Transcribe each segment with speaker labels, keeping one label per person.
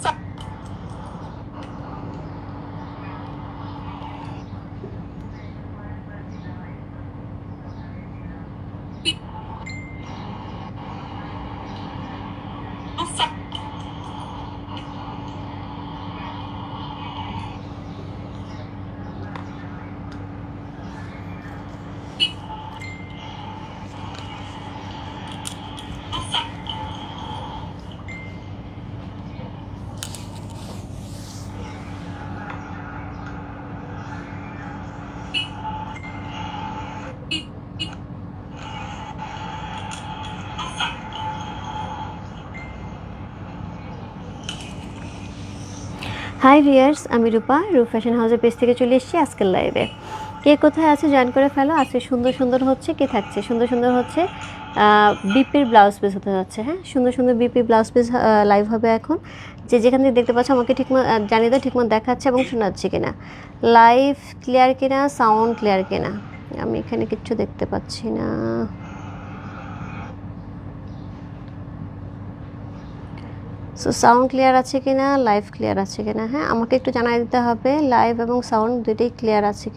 Speaker 1: fuck high viewers আমি রূপা রূপ fashion হাউসের পেজ থেকে চলে এসেছি আজকের লাইভে কে কোথায় আছে জয়েন করে ফেলো? আজকে সুন্দর সুন্দর হচ্ছে কে থাকছে? সুন্দর সুন্দর হচ্ছে বিপির ব্লাউজ পিস হতে যাচ্ছে হ্যাঁ? সুন্দর সুন্দর বিপি ব্লাউজ পিস লাইভ হবে এখন। যে যেখান থেকে দেখতে পাচ্ছ আমাকে ঠিক জানিয়ে দাও ঠিকমতো দেখাচ্ছে এবং শোনাচ্ছে কিনা। লাইভ ক্লিয়ার কিনা সাউন্ড ক্লিয়ার কিনা? আমি এখানে কিচ্ছু দেখতে পাচ্ছি না। সো সাউন্ড ক্লিয়ার আছে কিনা লাইভ ক্লিয়ার আছে কিনা? হ্যাঁ আমাকে একটু জানাই দিতে হবে লাইভ এবং সাউন্ড দুটোই ক্লিয়ার আছে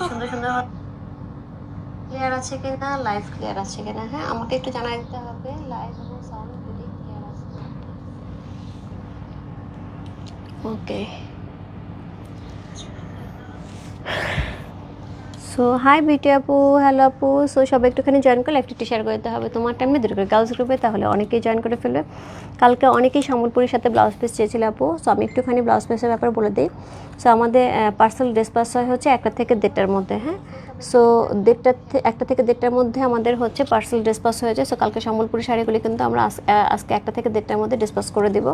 Speaker 1: সুন্দর সুন্দর ক্লিয়ার আছে কিনা লাইভ ক্লিয়ার আছে কিনা? হ্যাঁ আমাকে একটু জানাই দিতে হবে লাইভ এবং সাউন্ড দুটোই ক্লিয়ার আছে ওকে সো হাই বিটি আপু হ্যালো আপু। সো সবাই একটুখানি জয়েন করলে, একটু শেয়ার করে দিতে হবে। তোমার টাইমে দুটো গার্লস গ্রুপে তাহলে অনেকেই জয়েন করে ফেলবে। কালকে অনেকেই সম্বলপুরের সাথে ব্লাউজ পিস চেয়েছিল আপু সো আমি একটুখানি ব্লাউজ পিসের ব্যাপারে বলে দিই। সো আমাদের পার্সেল ড্রেস পাস হয় হচ্ছে একটা থেকে দেড়টার মধ্যে হ্যাঁ? সো দেড়টা একটা থেকে দেড়টার মধ্যে আমাদের হচ্ছে পার্সেল ড্রেস পাস সো কালকে সম্বলপুরি শাড়িগুলি কিন্তু আমরা আজ- আজকে একটা থেকে দেড়টার মধ্যে ড্রেস পাস করে দিব।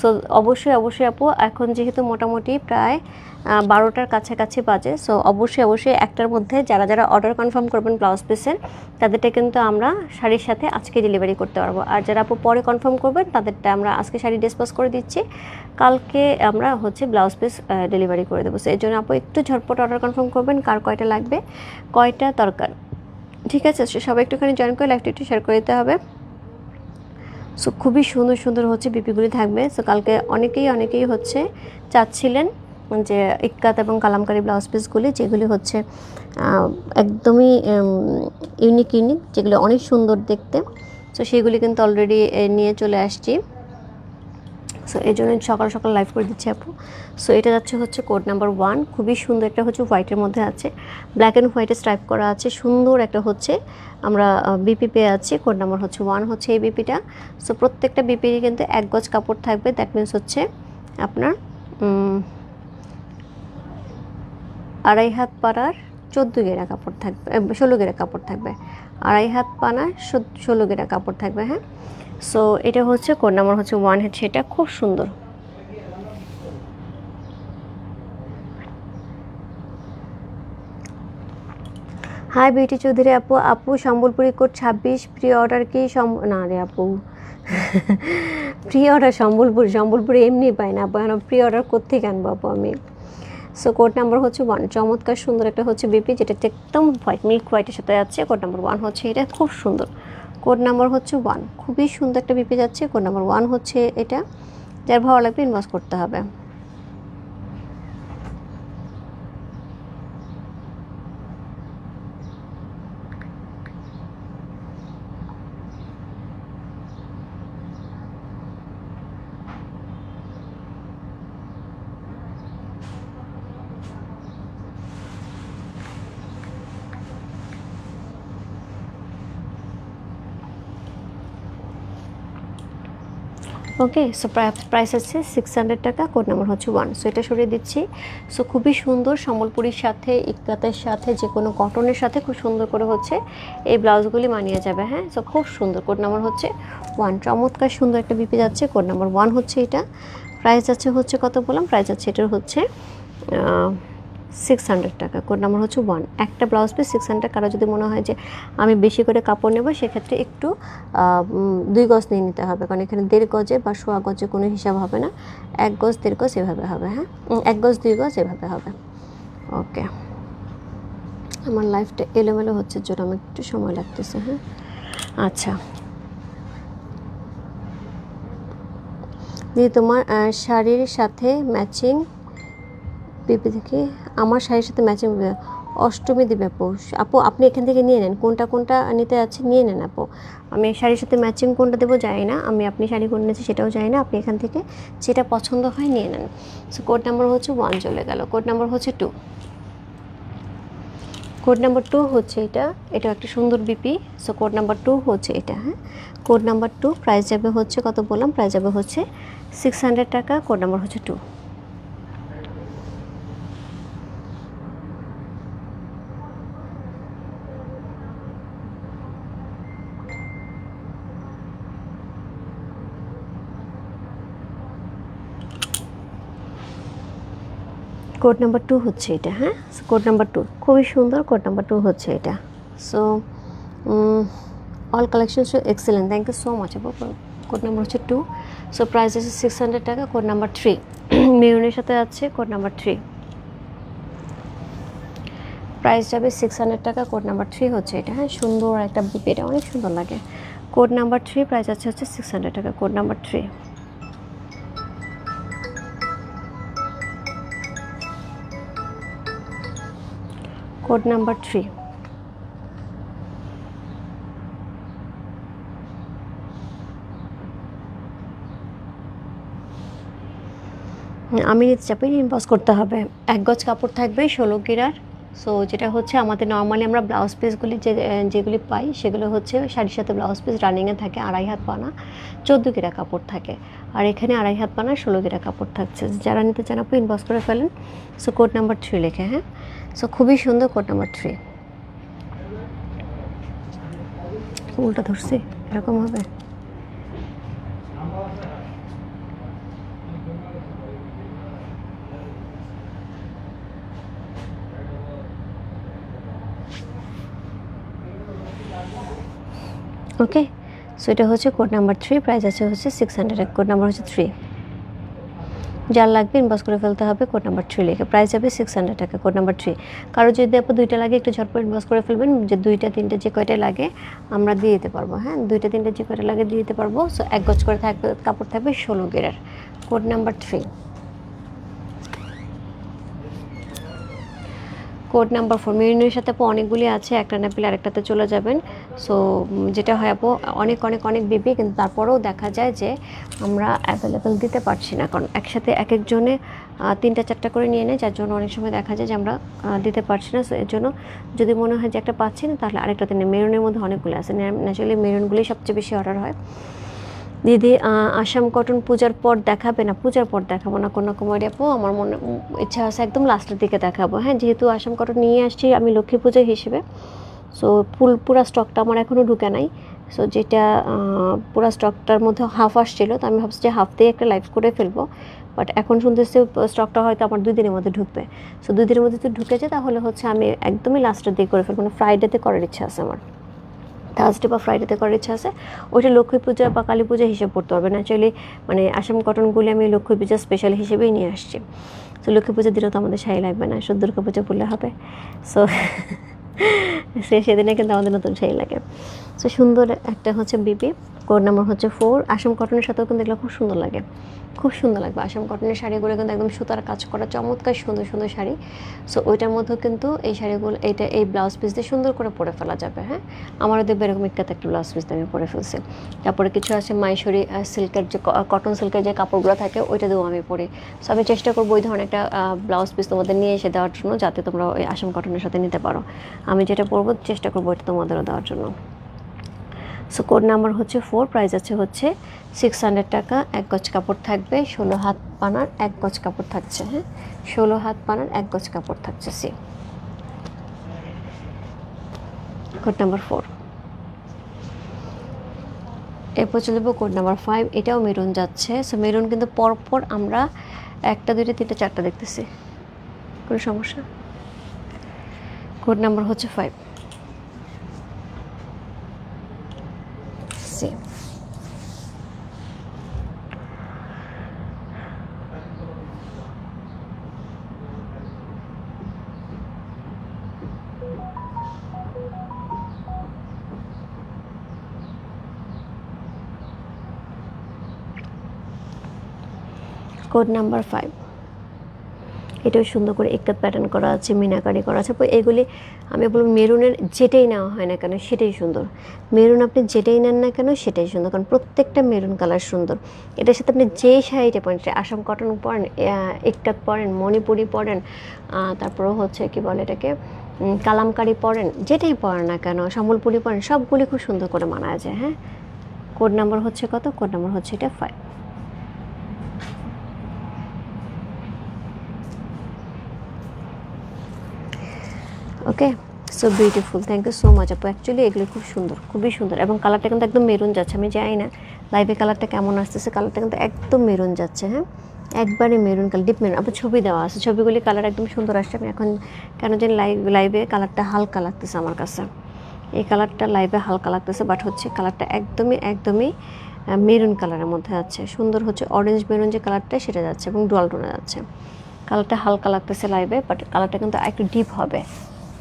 Speaker 1: সো অবশ্যই অবশ্যই আপু, এখন যেহেতু মোটামুটি প্রায় বারোটার কাছাকাছি বাজে সো অবশ্যই অবশ্যই একটার মধ্যে যারা যারা অর্ডার কনফার্ম করবেন ব্লাউজ পিসের তাদেরটা কিন্তু আমরা শাড়ির সাথে আজকে ডেলিভারি করতে পারব। আর যারা আপু পরে কনফার্ম করবেন তাদেরটা আমরা আজকে শাড়ি ডিসপাস করে দিচ্ছি। কালকে আমরা হচ্ছে ব্লাউজ পিস ডেলিভারি করে দেবো। সো এর জন্য আপু একটু ঝটপট অর্ডার কনফার্ম করবেন কার কয়টা লাগবে, কয়টা দরকার। ঠিক আছে সবাই একটুখানি জয়েন করে লাইভটা একটু শেয়ার করে দিতে হবে। সো খুবই সুন্দর সুন্দর হচ্ছে বিপিগুলি থাকবে। সো কালকে অনেকেই অনেকেই হচ্ছে চাচ্ছিলেন যে ইক্কাত এবং কালামকারি ব্লাউজ পিসগুলি, যেগুলি হচ্ছে একদমই ইউনিক ইউনিক যেগুলো অনেক সুন্দর দেখতে। সো সেগুলি কিন্তু অলরেডি নিয়ে চলে আসছি। সো এই জন্য সকাল সকাল লাইভ করে দিচ্ছি আপু। সো এটা যাচ্ছে হচ্ছে কোড নাম্বার ওয়ান খুবই সুন্দর একটা হচ্ছে হোয়াইটের মধ্যে আছে। ব্ল্যাক অ্যান্ড হোয়াইটে স্ট্রাইপ করা আছে। সুন্দর একটা হচ্ছে আমরা বিপি পেয়ে আছি কোড নাম্বার হচ্ছে ওয়ান হচ্ছে এই বিপিটা সো প্রত্যেকটা বিপিরই কিন্তু এক গজ কাপড় থাকবে। দ্যাট মিন্স হচ্ছে আপনার আড়াই হাত পাড়ার চোদ্দ গেরা কাপড় থাকবে ষোলো গেরা কাপড় থাকবে। আড়াই হাত পানা, ষোলো গেরা কাপড় থাকবে হ্যাঁ? সো এটা হচ্ছে কোড নাম্বার হচ্ছে ওয়ান হেড সেটা খুব সুন্দর। হাই বিউটি চৌধুরী আপু। আপু, সম্বলপুরি কোড ছাব্বিশ প্রি অর্ডার কি? সম- না রে আপু। প্রি অর্ডার সম্বলপুরি সম্বলপুরি এমনি পাই না আপু এখন প্রি অর্ডার কোথেকে আনব আপু আমি? সো কোড নাম্বার হচ্ছে ওয়ান চমৎকার সুন্দর একটা হচ্ছে বিপি যেটা একদম হোয়াইট মিল্ক হোয়াইটের সাথে যাচ্ছে। কোড নাম্বার ওয়ান হচ্ছে এটা খুব সুন্দর। কোড নাম্বার হচ্ছে ওয়ান খুবই সুন্দর একটা বিপি যাচ্ছে। কোড নাম্বার ওয়ান হচ্ছে এটা। যার ভালো লাগবে ইনভেস্ট করতে হবে। ওকে সো প্রাইস আছে সিক্স হান্ড্রেড টাকা কোড নাম্বার হচ্ছে ওয়ান সো এটা সরিয়ে দিচ্ছি। সো খুবই সুন্দর সম্বলপুরির সাথে ইকাতের সাথে যে কোনো কটনের সাথে খুব সুন্দর করে হচ্ছে এই ব্লাউজগুলি মানিয়ে যাবে হ্যাঁ? সো খুব সুন্দর কোড নাম্বার হচ্ছে ওয়ান চমৎকার সুন্দর একটা বিপি যাচ্ছে কোড নাম্বার ওয়ান হচ্ছে এটা। প্রাইস আছে হচ্ছে কত বললাম? প্রাইস আছে এটার হচ্ছে সিক্স হান্ড্রেড টাকা। কোড নাম্বার হচ্ছে ওয়ান একটা ব্লাউজ পিস সিক্স হান্ড্রেড কারও যদি মনে হয় যে আমি বেশি করে কাপড় নেব, সেক্ষেত্রে একটু দুই গজ নিয়ে নিতে হবে। কারণ এখানে দেড় গজে বা সোয়া গজে কোনো হিসাব হবে না। এক গজ, দেড় গজ এভাবে হবে হ্যাঁ? এক গজ, দুই গজ এভাবে হবে। ওকে। আমার লাইফটা এলোমেলো হচ্ছে জন্য আমার একটু সময় লাগতেছে হ্যাঁ? আচ্ছা। দিদি তোমার শাড়ির সাথে ম্যাচিং পিপি থেকে আমার শাড়ির সাথে ম্যাচিং অষ্টমী দেবে আপু। আপু, আপনি এখান থেকে নিয়ে নেন। কোনটা কোনটা নিতে আছে নিয়ে নেন আপু। আমি শাড়ির সাথে ম্যাচিং কোনটা দেবো জানি না। আমি আপনি শাড়ি কোন নিয়েছি সেটাও জানি না। আপনি এখান থেকে যেটা পছন্দ হয় নিয়ে নেন। সো কোড নাম্বার হচ্ছে ওয়ান চলে গেল। কোড নাম্বার হচ্ছে টু কোড নাম্বার টু হচ্ছে এটা। এটা একটা সুন্দর BP so code number two হচ্ছে এটা হ্যাঁ? কোড নাম্বার টু প্রাইস যাবে হচ্ছে কত বললাম? প্রাইস যাবে হচ্ছে সিক্স হান্ড্রেড টাকা। কোড নাম্বার হচ্ছে টু কোড নাম্বার টু হচ্ছে এটা হ্যাঁ? কোড নাম্বার টু খুবই সুন্দর কোড নাম্বার টু হচ্ছে এটা। So all collection excellent thank you so much code number হচ্ছে টু সো প্রাইস আছে সিক্স হান্ড্রেড টাকা কোড নাম্বার থ্রি মেরুনের সাথে আছে কোড নাম্বার থ্রি প্রাইস যাবে সিক্স হান্ড্রেড টাকা কোড নাম্বার থ্রি হচ্ছে এটা হ্যাঁ? সুন্দর একটা বিপি এটা অনেক সুন্দর লাগে। কোড নাম্বার থ্রি প্রাইস আছে হচ্ছে সিক্স হান্ড্রেড টাকা code number three code number three. আমি নিতে চাপে ইনবক্স করতে হবে। এক গজ কাপড় থাকবে ষোলো গিরার সো যেটা হচ্ছে আমাদের নর্মালি আমরা ব্লাউজ পিসগুলি যে যেগুলি পাই, সেগুলো হচ্ছে শাড়ির সাথে ব্লাউজ পিস রানিংয়ে থাকে, আড়াই হাত পানা চোদ্দ গিরা কাপড় থাকে। আর এখানে আড়াই হাত পানা ষোলো গিরা কাপড় থাকছে। যারা নিতে চান আপনি ইনবক্স করে ফেলেন। সো কোড নাম্বার থ্রি লেখে হ্যাঁ? সো খুবই সুন্দর কোড নাম্বার থ্রি উল্টা ধরছি, এরকম হবে? ওকে? সো এটা হচ্ছে কোড নাম্বার থ্রি প্রাইস আছে হচ্ছে সিক্স হান্ড্রেড কোড নাম্বার হচ্ছে থ্রি যার লাগবে ইনবক্স করে ফেলতে হবে কোড নাম্বার থ্রি লিখে। প্রাইস যাবে সিক্স হান্ড্রেড টাকা কোড নাম্বার থ্রি কারও যদি আপনি দুইটা লাগে, একটু ঝটপট ইনবক্স করে ফেলবেন, যে দুইটা, তিনটে যে কয়টা লাগে, আমরা দিয়ে দিতে পারব হ্যাঁ? দুইটা, তিনটে যে কয়টা লাগে, দিয়ে দিতে পারব। সো এক গজ করে থাকবে কাপড় থাকবে ষোলো গেরার। Code number three code number four মেরিনের সাথে আপু অনেকগুলি আছে, একটা না পেলে আরেকটাতে চলে যাবেন। সো যেটা হয় আপু, অনেক অনেক অনেক বিবি কিন্তু তারপরেও দেখা যায় যে আমরা অ্যাভেলেবেল দিতে পারছি না। কারণ একসাথে এক একজনে তিনটা, চারটা করে নিয়ে নেয়, যার জন্য অনেক সময় দেখা যায় যে আমরা দিতে পারছি না। সো এর জন্য যদি মনে হয় যে একটা পাচ্ছি না, তাহলে আরেকটাতে নেই। মেরুনের মধ্যে অনেকগুলো আছে। ন্যাচারালি মেরুনগুলি সবচেয়ে বেশি অর্ডার হয়। দিদি আসাম কটন পূজার পর দেখাবে না? পূজার পর দেখাবো না কোনো কুমারী আপু আমার মনে ইচ্ছা আছে একদম লাস্টের দিকে দেখাবো। হ্যাঁ যেহেতু আসাম কটন নিয়ে আসছি আমি লক্ষ্মী পূজা হিসেবে। সো ফুল, পুরা স্টকটা আমার এখনও ঢুকে নাই। সো যেটা পুরা স্টকটার মধ্যে হাফ আসছিল, তো আমি ভাবছি যে হাফ দিয়ে একটা লাইভ করে ফেলব। বাট এখন শুনতেছি স্টকটা হয়তো আমার দুই দিনের মধ্যে ঢুকবে। সো দুই দিনের মধ্যে যদি ঢুকেছে তাহলে হচ্ছে আমি একদমই লাস্টের দিকে করে ফেলব। মানে ফ্রাইডেতে করার ইচ্ছা আছে আমার। থার্সডে বা ফ্রাইডেতে করার ইচ্ছা আছে। ওইটা লক্ষ্মী পূজা বা কালী পূজা হিসেব করতে পারবে ন্যাচারালি মানে আসাম কটনগুলি আমি লক্ষ্মী পূজা স্পেশাল হিসেবেই নিয়ে আসছি। তো লক্ষ্মী পূজার দিনও তো আমাদের শাড়ি লাগবে না। শুধু দুর্গা পূজা বললে হবে। সো সে সেদিনে কিন্তু আমাদের নতুন শাড়ি লাগে। সো সুন্দর একটা হচ্ছে বিপি কোড নাম্বার হচ্ছে ফোর আসাম কটনের সাথেও কিন্তু এগুলো খুব সুন্দর লাগে। খুব সুন্দর লাগবে। আসাম কটনের শাড়িগুলো কিন্তু একদম সুতার কাজ করা, চমৎকার সুন্দর সুন্দর শাড়ি। সো ওইটার মধ্যেও কিন্তু এই শাড়িগুলো, এইটা, এই ব্লাউজ পিস দিয়ে সুন্দর করে পরে ফেলা যাবে হ্যাঁ? আমারও দেখবে এরকম একটা একটা ব্লাউজ পিস দিয়ে আমি পরে ফেলছি। তারপরে কিছু আছে মাইশরি সিল্কের যে কটন সিল্কের যে কাপড়গুলো থাকে, ওইটা দিয়েও আমি পরি। সো আমি চেষ্টা করব ওই ধরনের একটা ব্লাউজ পিস তোমাদের নিয়ে এসে দেওয়ার জন্য, যাতে তোমরা ওই আসাম কটনের সাথে নিতে পারো। আমি যেটা পরবো, চেষ্টা করব এটা তোমাদেরও দেওয়ার জন্য। সো কোড নাম্বার হচ্ছে ফোর প্রাইস আছে হচ্ছে সিক্স হান্ড্রেড টাকা, এক গজ কাপড় থাকবে, ষোলো হাত পানার এক গজ কাপড় থাকছে হ্যাঁ? ষোলো হাত পানার এক গজ কাপড় থাকছে সে কোড নাম্বার ফোর এরপর চলে যাব কোড নাম্বার ফাইভ এটাও মেরুন যাচ্ছে। সো মেরুন কিন্তু পরপর আমরা একটা, দুইটা, তিনটা, চারটা দেখতেছি। কোনো সমস্যা? কোড নাম্বার হচ্ছে ফাইভ Code number five. এটাও সুন্দর করে একটা প্যাটার্ন করা আছে মিনাকারি করা আছে। এগুলি আমি বলব মেরুনের যেটাই নেওয়া হয় না কেন, সেটাই সুন্দর। মেরুন আপনি যেটাই নেন না কেন, সেটাই সুন্দর। কারণ প্রত্যেকটা মেরুন কালার সুন্দর। এটার সাথে আপনি যেই শাড়িটা পরেন আসাম কটন পরেন একটাক পরেন, মণিপুরি পরেন তারপর হচ্ছে কি বলে এটাকে কালামকারি পরেন, যেটাই পরেন না কেন, সম্বলপুরি পরেন, সবগুলি খুব সুন্দর করে মানা যায় হ্যাঁ? কোড নাম্বার হচ্ছে কত? কোড নাম্বার হচ্ছে এটা five okay? So beautiful thank you so much আপু। অ্যাকচুয়ালি এগুলো খুব সুন্দর, খুবই সুন্দর। এবং কালারটা কিন্তু একদম মেরুন যাচ্ছে, আমি জানি না। লাইভে কালারটা কেমন আসতেছে? কালারটা কিন্তু একদম মেরুন যাচ্ছে হ্যাঁ? একবারে মেরুন কালার ডিপ মেরুন আবার ছবি দেওয়া আছে। ছবিগুলি কালার একদম সুন্দর আসছে। আমি এখন কেন জানি লাইভ লাইভে কালারটা হালকা লাগতেছে আমার কাছে। এই কালারটা লাইভে হালকা লাগতেছে বাট হচ্ছে কালারটা একদমই একদমই মেরুন কালারের মধ্যে আছে। সুন্দর হচ্ছে অরেঞ্জ মেরুন যে কালারটা সেটা যাচ্ছে এবং ডোয়াল টোনে যাচ্ছে। কালারটা হালকা লাগতেছে লাইভে বাট কালারটা কিন্তু একটু ডিপ হবে।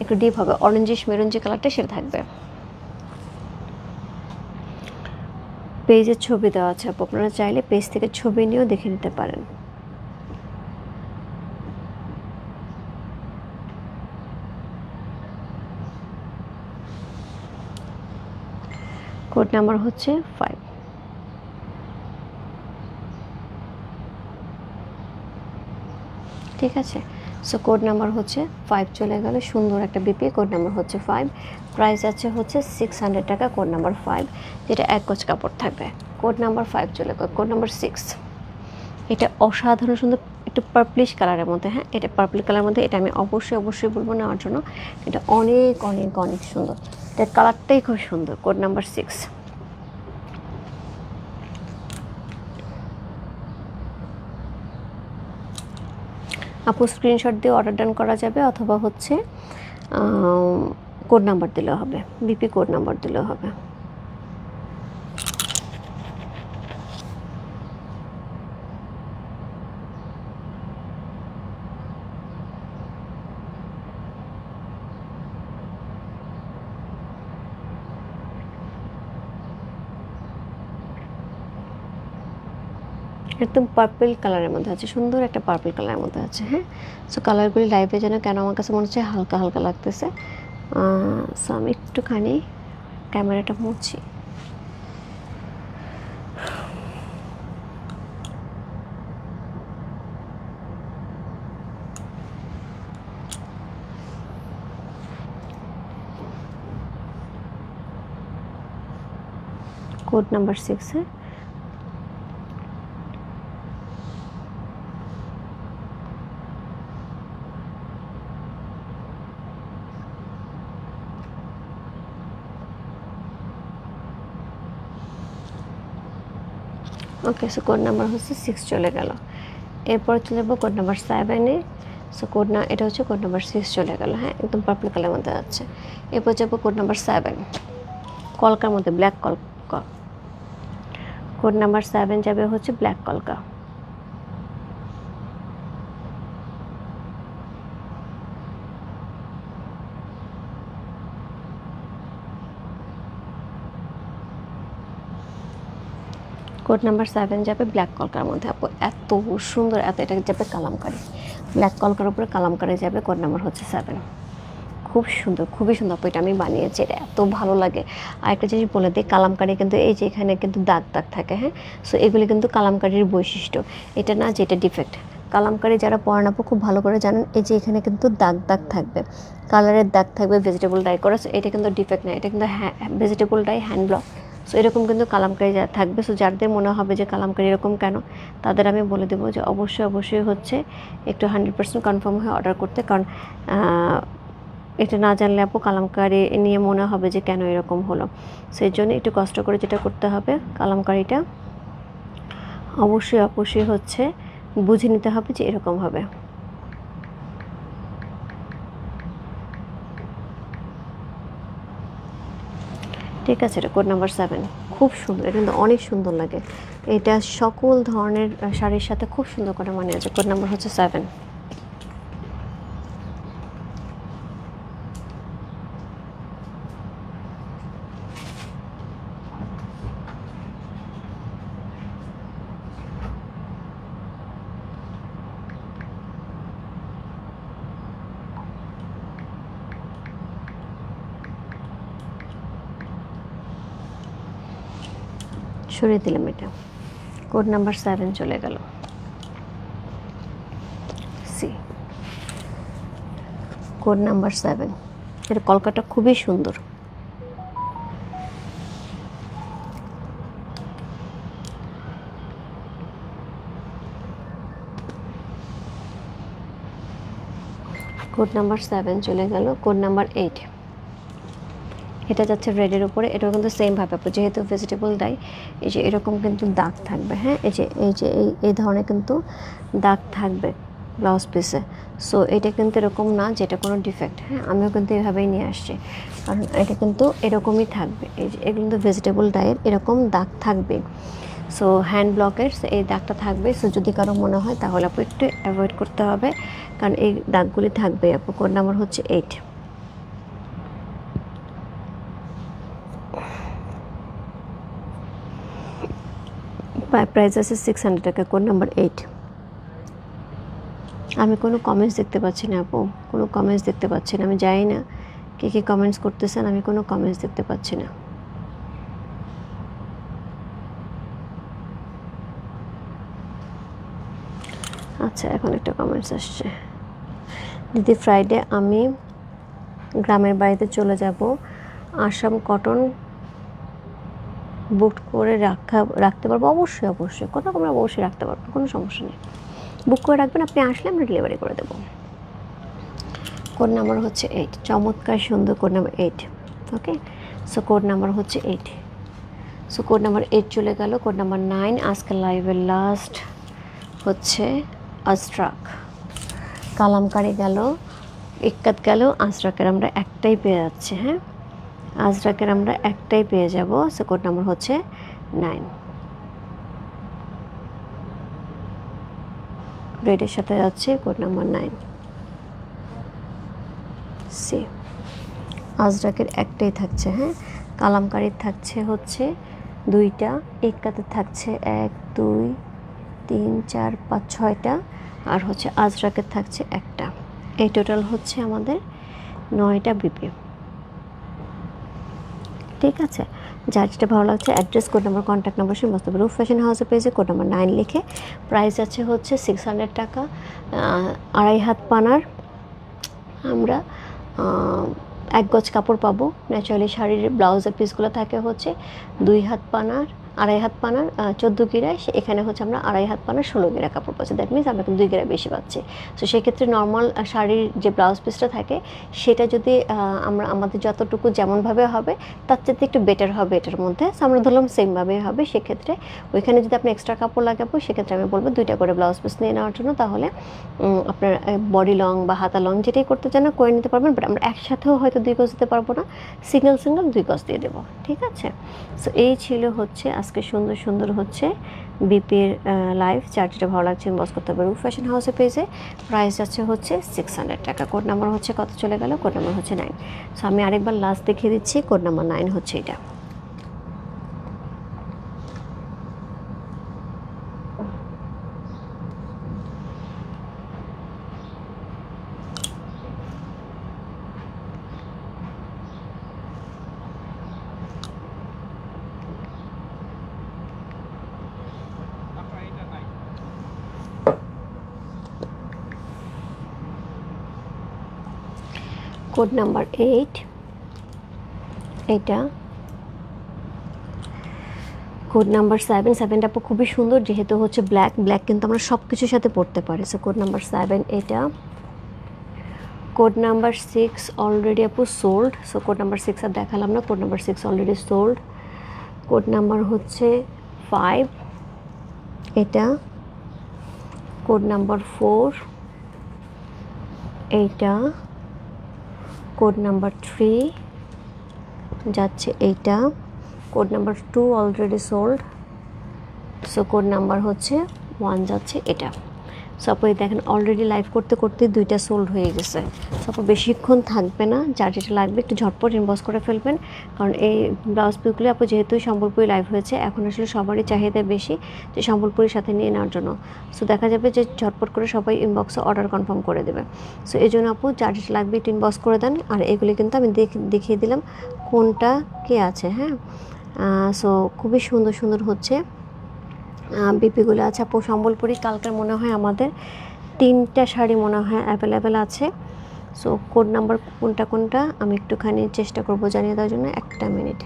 Speaker 1: একটু ডিপ হবে। অরেঞ্জিশ মেরুন যে কালারটা সেটা থাকবে। পেজের ছবি দেওয়া আছে আপু। আপনারা চাইলে পেজ থেকে ছবি নিয়েও দেখে নিতে পারেন। কোড নাম্বার হচ্ছে ফাইভ ঠিক আছে? সো কোড নাম্বার হচ্ছে ফাইভ চলে গেল, সুন্দর একটা বিপি কোড নাম্বার হচ্ছে ফাইভ প্রাইস আছে হচ্ছে সিক্স হান্ড্রেড টাকা কোড নাম্বার ফাইভ যেটা এক গজ কাপড় থাকবে। কোড নাম্বার ফাইভ চলে গেল কোড নাম্বার সিক্স এটা অসাধারণ, সুন্দর, একটু পার্পলিশ কালারের মধ্যে হ্যাঁ? এটা পার্পল কালারের মধ্যে, এটা আমি অবশ্যই অবশ্যই বলব নেওয়ার জন্য। এটা অনেক অনেক অনেক সুন্দর। এটার কালারটাই খুব সুন্দর কোড নাম্বার সিক্স আপু স্ক্রিনশট দিয়ে অর্ডার ডান করা যাবে অথবা হচ্ছে কোড নাম্বার দিলে হবে বিপি কোড নাম্বার দিলেও হবে। একদম পার্পল কালারের মধ্যে আছে, সুন্দর একটা পার্পল কালারের মধ্যে আছে হ্যাঁ? সো কালারগুলি লাইভে যেন কেন আমার কাছে মনে হচ্ছে হালকা হালকা লাগতেছে। সো আমি একটুখানি ক্যামেরাটা মুছি। Code number six okay so code number হচ্ছে সিক্স চলে গেল। এরপর চলে যাব কোড নাম্বার সেভেনে সো কোড না, এটা হচ্ছে কোড নাম্বার সিক্স চলে গেল হ্যাঁ একদম পার্পল কালারের মধ্যে যাচ্ছে। এরপর যাব কোড নাম্বার সেভেন কলকার মধ্যে ব্ল্যাক কল কোড নাম্বার সেভেন যাবে হচ্ছে ব্ল্যাক কলকা। কোড নাম্বার সেভেন যাবে ব্ল্যাক কলকার মধ্যে। আপু, এত সুন্দর, এত এটা যাবে কালামকারি। ব্ল্যাক কলকার উপরে কালামকারি যাবে, কোড নাম্বার হচ্ছে সেভেন। খুব সুন্দর, খুবই সুন্দর আপু, এটা আমি বানিয়েছি, এটা এত ভালো লাগে। আর একটা জিনিস বলে দিই, কালামকারি কিন্তু এই যে এখানে কিন্তু দাগ দাগ থাকে হ্যাঁ? সো এগুলি কিন্তু কালামকারির বৈশিষ্ট্য। এটা না যেটা ডিফেক্ট কালামকারি যারা পড়ান আপু, খুব ভালো করে জানেন, এই যে এখানে কিন্তু দাগ দাগ থাকবে। কালারের দাগ থাকবে ভেজিটেবল ডাই করা, so এটা কিন্তু ডিফেক্ট না, এটা কিন্তু হ্যাঁ vegetable dye hand block so এরকম কিন্তু কালামকারি যা থাকবে। সো যাদের মনে হবে যে কালামকারি এরকম কেন, তাদের আমি বলে দেবো যে অবশ্যই অবশ্যই হচ্ছে একটু হান্ড্রেড পার্সেন্ট কনফার্ম হয়ে অর্ডার করতে। কারণ এটা না জানলে আপু কালামকারি নিয়ে মনে হবে যে কেন এরকম হলো। সেই জন্য একটু কষ্ট করে যেটা করতে হবে কালামকারিটা। অবশ্যই অবশ্যই হচ্ছে বুঝে নিতে হবে যে এরকম হবে। ঠিক আছে, এটা কোড নাম্বার সেভেন খুব সুন্দর, এটা কিন্তু অনেক সুন্দর লাগে। এটা সকল ধরনের শাড়ির সাথে খুব সুন্দর করে মানে আছে। কোড নাম্বার হচ্ছে সেভেন সরিয়ে দিলাম এটা। কোড নাম্বার সেভেন চলে গেল। সি কোড নাম্বার সেভেন এটা কলকাতা খুবই সুন্দর। কোড নাম্বার সেভেন চলে গেল। কোড নাম্বার এইট এটা যাচ্ছে রেডের উপরে, এটাও কিন্তু সেম ভাবে আপু, যেহেতু ভেজিটেবল ডাই এই যে এরকম কিন্তু দাগ থাকবে হ্যাঁ? এই যে এই যে, এই এই ধরনের কিন্তু দাগ থাকবে ব্লাউজ পিসে সো এটা কিন্তু এরকম না যেটা কোনো ডিফেক্ট হ্যাঁ? আমিও কিন্তু এভাবেই নিয়ে আসছি। কারণ এটা কিন্তু এরকমই থাকবে। এই যে, এগুলো কিন্তু ভেজিটেবল ডাইয়ের এরকম দাগ থাকবে। সো হ্যান্ড ব্লকের এই দাগটা থাকবে। সো যদি কারও মনে হয় তাহলে আপু একটু অ্যাভয়েড করতে হবে। কারণ এই দাগগুলি থাকবে আপু। কোড নাম্বার হচ্ছে এইট প্রাইস আছে সিক্স হান্ড্রেড টাকা কোড নাম্বার এইট আমি কোনো কমেন্টস দেখতে পাচ্ছি না আপু, কোনো কমেন্টস দেখতে পাচ্ছি না, আমি জানি না কে কে কমেন্টস করতেছেন, আমি কোনো কমেন্টস দেখতে পাচ্ছি না। আচ্ছা এখন একটা কমেন্টস আসছে। দিদি ফ্রাইডে আমি গ্রামের বাড়িতে চলে যাব, আসাম কটন বুক করে রাখা, রাখতে পারব? অবশ্যই অবশ্যই। কোনো রকম অবশ্যই রাখতে পারব, কোনো সমস্যা নেই। বুক করে রাখবেন, আপনি আসলে আমরা ডেলিভারি করে দেবো। কোড নাম্বার হচ্ছে এইট চমৎকার, সুন্দর code number eight okay so code number হচ্ছে eight so code number eight চলে গেল। কোড নাম্বার নাইন আজকে লাইভের লাস্ট হচ্ছে আস্ট্রাক কালামকারি গেল, ইক্কাত গেল আস্ট্রাকের আমরা একটাই পেয়ে যাচ্ছি হ্যাঁ? আজরাকের আমরা একটাই পেয়ে যাব সো কোড নাম্বার হচ্ছে নাইন রেডের সাথে যাচ্ছে কোড নাম্বার নাইন সি আজরাকের একটাই থাকছে হ্যাঁ? কালামকারির থাকছে হচ্ছে দুইটা, একাতে থাকছে এক, দুই, তিন, চার, পাঁচ, ছয়টা, আর হচ্ছে আজরাকের থাকছে একটা। এই টোটাল হচ্ছে আমাদের নয়টা বিপি ঠিক আছে? যার যেটা ভালো লাগছে address code number contact number সমস্ত। রুফ ফ্যাশন হাউসে পেয়েছে কোড নাম্বার নাইন লিখে। প্রাইস আছে হচ্ছে সিক্স হান্ড্রেড টাকা আড়াই হাত পানার। আমরা এক গজ কাপড় পাবো। ন্যাচারালি শাড়ির ব্লাউজের পিসগুলো থাকে হচ্ছে দুই হাত পানার। আড়াই হাত পানার চোদ্দ গিরায় সে- এখানে হচ্ছে আমরা আড়াই হাত পানার ষোলো গিরা কাপড় পাচ্ছি। দ্যাট মিনস আমরা কিন্তু দুই গিরা বেশি পাচ্ছি। তো সেক্ষেত্রে নর্মাল শাড়ির যে ব্লাউজ পিসটা থাকে, সেটা যদি আমরা, আমাদের যতটুকু যেমনভাবে হবে, তার চাইতে একটু বেটার হবে এটার মধ্যে। So, আমরা ধরলাম সেমভাবে হবে, সেক্ষেত্রে ওইখানে যদি আপনি এক্সট্রা কাপড় লাগাবো, সেক্ষেত্রে আমি বলব দুইটা করে ব্লাউজ পিস নিয়ে নেওয়ার জন্য। তাহলে আপনার বডি লং বা হাতা লং যেটাই করতে চান না, করে নিতে পারবেন। বাট আমরা একসাথেও হয়তো দুই গজ দিতে পারব না। সিঙ্গেল সিঙ্গেল দুই গজ দিয়ে দেবো। ঠিক আছে? সো এই ছিল হচ্ছে আজকে সুন্দর সুন্দর হচ্ছে বিপির লাইভ যার যেটা ভালো লাগছে বস করতে রুফ ফ্যাশন হাউসে পেজে প্রাইস যাচ্ছে হচ্ছে সিক্স হান্ড্রেড টাকা। কোড নাম্বার হচ্ছে কত চলে গেল? কোড নাম্বার হচ্ছে নাইন সো আমি আরেকবার লাস্ট দেখিয়ে দিচ্ছি কোড নাম্বার নাইন হচ্ছে এটা। Code number eight. এটা। Code number seven. সেভেনটা খুবই সুন্দর, যেহেতু হচ্ছে ব্ল্যাক। ব্ল্যাক কিন্তু আমরা সব কিছুর সাথে পড়তে পারি। সো কোড নাম্বার সেভেন এটা। কোড নাম্বার সিক্স অলরেডি আপু sold. So code number six আর দেখালাম না। Code number six already sold. Code number হচ্ছে ফাইভ। এটা। Code number four. এইটা। কোড নাম্বার থ্রি, যাচ্ছে এইটা। Code number two already sold, so code number হচ্ছে one, যাচ্ছে এটা। সাপোজ দেখেন অলরেডি লাইভ করতে করতে দুইটা সোল্ড হয়ে গেছে। সাপোজ বেশিক্ষণ থাকবে না, যার যেটা লাগবে একটু ঝটপট ইনবক্স করে ফেলবেন। কারণ এই ব্লাউজ পিসগুলো আপু যেহেতু সম্বলপুরি লাইভ হয়েছে, এখন আসলে সবারই চাহিদা বেশি যে সম্বলপুরির সাথে নিয়ে নেওয়ার জন্য। সো দেখা যাবে যে ঝটপট করে সবাই ইনবক্সে অর্ডার কনফার্ম করে দেবে। সো এই জন্য আপু যার যেটা লাগবে একটু ইনবক্স করে দেন। আর এগুলি কিন্তু আমি দেখ- দেখিয়ে দিলাম কোনটা কে আছে হ্যাঁ? সো খুবই সুন্দর সুন্দর হচ্ছে। বিপিগুলো আছে। আপু, সম্বলপুরি কালকের মনে হয় আমাদের তিনটা শাড়ি মনে হয় অ্যাভেলেবেল আছে। সো কোড নাম্বার কোনটা কোনটা আমি একটুখানি চেষ্টা করব জানিয়ে দেওয়ার জন্য। একটা মিনিট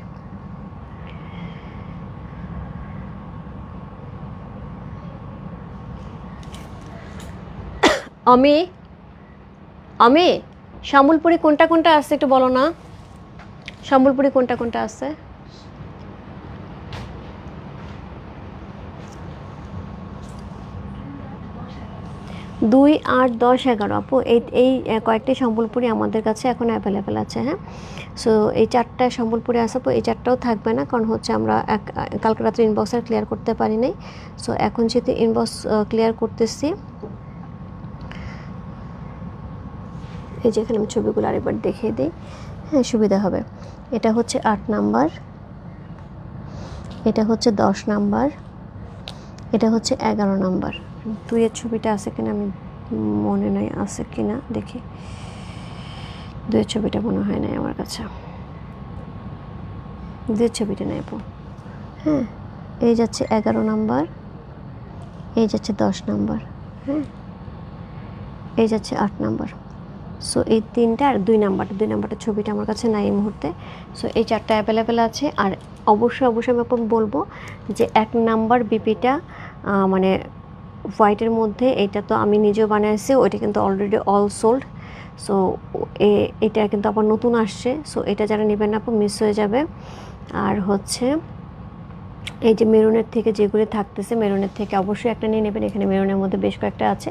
Speaker 1: আমি আমি সম্বলপুরি কোনটা কোনটা আছে একটু বলো না। সম্বলপুরি কোনটা কোনটা আছে? দুই আট দশ এগারো আপু, এই এই কয়েকটি সম্বলপুরি আমাদের কাছে এখন অ্যাভেলেবেল আছে হ্যাঁ? সো এই চারটা সম্বলপুরি আছে আপু, এই চারটাও থাকবে না, কারণ হচ্ছে আমরা এক, কালকে রাত্রে ইনবক্স আর ক্লিয়ার করতে পারি নাই। সো এখন যেহেতু ইনবক্স ক্লিয়ার করতেছি, এই যে এখানে আমি ছবিগুলো আরেকবার দেখিয়ে দিই হ্যাঁ সুবিধা হবে। এটা হচ্ছে আট নাম্বার, এটা হচ্ছে দশ নাম্বার, এটা হচ্ছে এগারো নাম্বার। দুইয়ের ছবিটা আছে কিনা আমি মনে নাই, আছে কিনা দেখি। দুইয়ের ছবিটা মনে হয় নাই আমার কাছে। দুইয়ের ছবিটা নেই আপু হ্যাঁ এই যাচ্ছে এগারো নাম্বার, এই যাচ্ছে দশ নাম্বার হ্যাঁ এই যাচ্ছে আট নাম্বার। সো এই তিনটা আর দুই নাম্বারটা দুই নাম্বারটা ছবিটা আমার কাছে নাই এই মুহূর্তে। সো এই চারটা অ্যাভেলেবেল আছে আর অবশ্যই অবশ্যই আমি আপনাকে বলব যে এক নাম্বার বিপিটা মানে হোয়াইটের মধ্যে, এটা তো আমি নিজেও বানিয়েছি ওইটা কিন্তু অলরেডি অল সোল্ড সো এটা কিন্তু আবার নতুন আসছে। সো এটা যারা নেবেন না মিস হয়ে যাবে। আর হচ্ছে এই যে মেরুনের থেকে যেগুলো থাকতেছে, মেরুনের থেকে অবশ্যই একটা নিয়ে নেবেন। এখানে মেরুনের মধ্যে বেশ কয়েকটা আছে।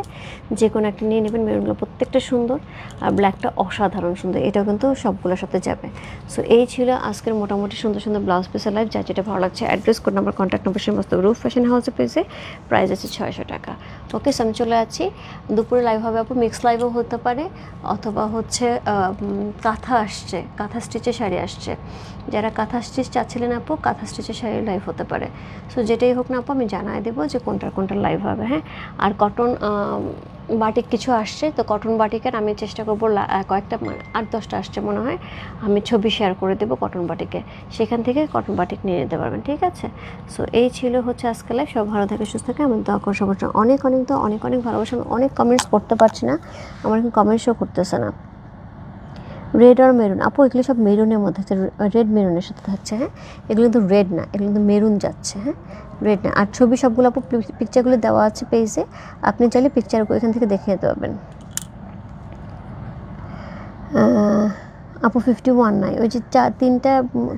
Speaker 1: যে কোনো একটা নিয়ে নেবেন। মেরুনগুলো প্রত্যেকটা সুন্দর আর ব্ল্যাকটা অসাধারণ সুন্দর। এটাও কিন্তু সবগুলোর সাথে যাবে। সো এই ছিল আজকের মোটামুটি সুন্দর সুন্দর ব্লাউজ পিসের লাইভ যা যেটা ভালো লাগছে address code number contact number সমস্ত রুফ ফ্যাশন হাউসে পেয়েছে প্রাইস আছে ছয়শো টাকা। ওকে আমি চলে আছি। দুপুরে লাইভ হবে আপু মিক্স লাইভও হতে পারে, অথবা হচ্ছে কাঁথা আসছে, কাঁথা স্টিচের শাড়ি আসছে। যারা কাঁথা স্টিচ চাচ্ছিলেন আপু, কাঁথা স্টিচের শাড়ি লাইভ হতে পারে। সো যেটাই হোক না আপু, আমি জানাই দেবো যে কোনটার কোনটা লাইভ হবে হ্যাঁ? আর কটন বাটিক কিছু আসছে, তো কটন বাটিকের আমি চেষ্টা করব কয়েকটা মানে আট দশটা আসছে মনে হয়, আমি ছবি শেয়ার করে দেবো কটন বাটিকে। সেখান থেকে কটন বাটিক নিয়ে নিতে পারবেন, ঠিক আছে? সো এই ছিল হচ্ছে আজকে লাইফ সব ভালো থাকে সুস্থ থাকে আমি দোয়া সবার অনেক অনেক তো অনেক অনেক ভালোবাসা অনেক কমেন্টস করতে পারছি না, আমার কমেন্টসও করতেছে না। রেড আর মেরুন আপু, এগুলো সব মেরুনের মধ্যে রেড মেরুনের সাথে থাকছে হ্যাঁ? এগুলো কিন্তু রেড না, এগুলো কিন্তু মেরুন যাচ্ছে হ্যাঁ? রেড না। আর ছবি সবগুলো আপু পিকচারগুলো দেওয়া আছে পেজে আপনি চাইলে পিকচারগুলো এখান থেকে দেখে যেতে পারবেন। আপু ফিফটি ওয়ান নাই। ওই যে চার তিনটা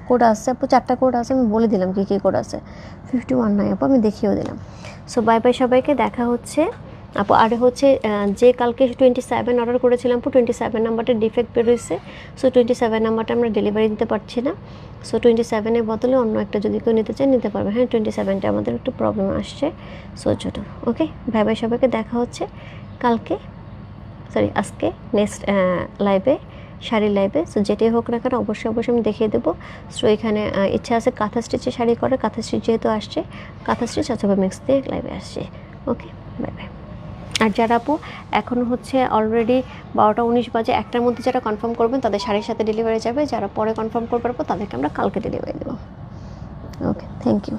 Speaker 1: কোড আছে আপু, চারটা কোড আছে, আমি বলে দিলাম কী কী কোড আছে। ফিফটি ওয়ান নাই আপু, আমি দেখিয়েও দিলাম। সো বাই বাই সবাইকে, দেখা হচ্ছে। আপু, আর হচ্ছে যে কালকে টোয়েন্টি সেভেন অর্ডার করেছিলাম আপু টোয়েন্টি সেভেন নাম্বারটা ডিফেক্ট বেরোয়েছে। সো টোয়েন্টি সেভেন নাম্বারটা আমরা ডেলিভারি দিতে পারছি না। সো টোয়েন্টি সেভেনের বদলে অন্য একটা যদি কেউ নিতে চায়, নিতে পারবে। হ্যাঁ টোয়েন্টি সেভেনটা আমাদের একটু প্রবলেম আসছে। সো ছোটো ওকে ভাই ভাই, সবাইকে দেখা হচ্ছে কালকে সরি আজকে নেক্সট লাইভে শাড়ির লাইভে সো যেটাই হোক না কেন, অবশ্যই অবশ্যই আমি দেখিয়ে দেবো। সো এখানে ইচ্ছা আছে কাঁথা স্টিচে শাড়ি করে কাঁথা স্টিচ যেহেতু আসছে, কাঁথা স্টিচ অথবা মিক্স দিয়ে লাইভে আসছে। ওকে বাই বাই আর যারা আপু, এখন হচ্ছে অলরেডি বারোটা উনিশ বাজে, একটার মধ্যে যারা কনফার্ম করবেন, তাদের সাড়ে সাথে ডেলিভারি যাবে। যারা পরে কনফার্ম করবার পর, তাদেরকে আমরা কালকে ডেলিভারি দেবো। Okay thank you